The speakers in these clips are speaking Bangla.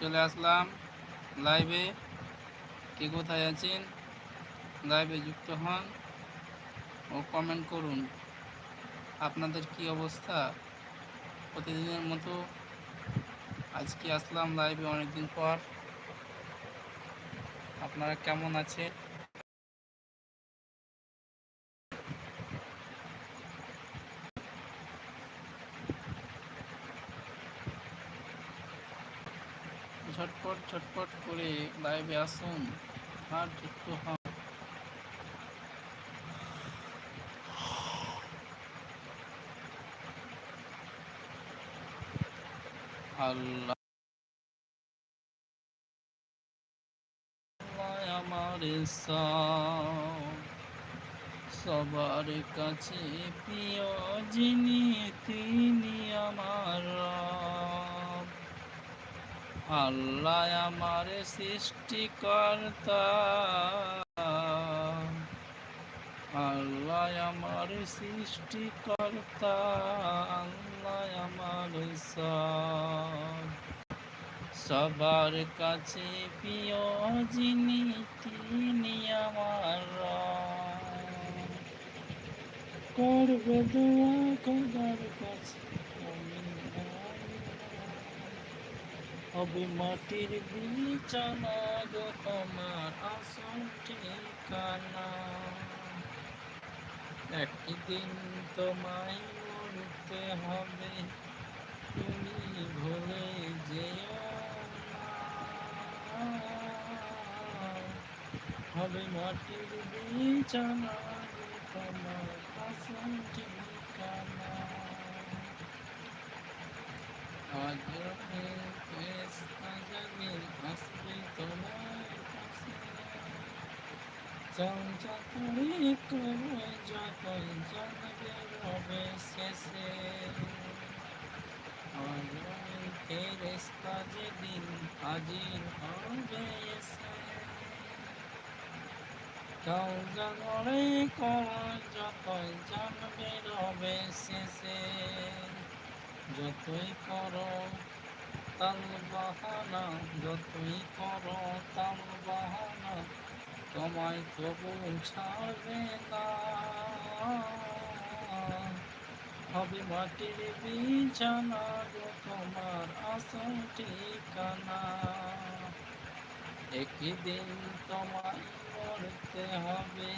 চলে আসলাম লাইভে কে কোথায় আছেন? লাইভে যুক্ত হন ও কমেন্ট করুন। আপনাদের কি অবস্থা? প্রতিদিনের মতো আজকে আসলাম লাইভে অনেকদিন পর। আপনারা কেমন আছেন? ঝটপট ঝটপট করে লাইভে আসুন। আর যুক্ত হন সবার কাছে প্রিয় যিনি তিনি আমার। আল্লাহ আমার সৃষ্টিকর্তা আল্লাহ আমার সৃষ্টিকর্তা, আল্লাহ আমার সব সবার কাছে প্রিয় যিনি, তিনি আমার রব। করবে দোয়া খোদার কাছে হবে মাটির বিছানা গো তোমার আসল ঠিকানা। একদিন তোমায় মরতে হবে, তুমি ভুলে না। হবে মাটির বিছানা তোমার আসল ঠিকানা আজ বেশ আজাবে আসবে তোমার কাছে চঞ্চলে করো যখন জানবে রবে শেষে ফেরেস্তা যেদিন হাজির হবে এসে চঞ্চলে করো যখন জানবে রবে শেষে যতই করো তাল বাহানা, যতই করো তাল বাহানা, তোমায় তবু ছাড়বে না। হবে মাটির বিছানা গো তোমার আসল ঠিকানা। একদিন তোমায় মরতে হবে,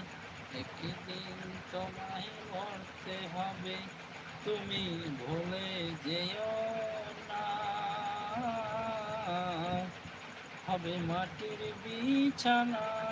একদিন তোমায় মরতে হবে। তুমি ভুলে যেও না। হবে মাটির বিছানা।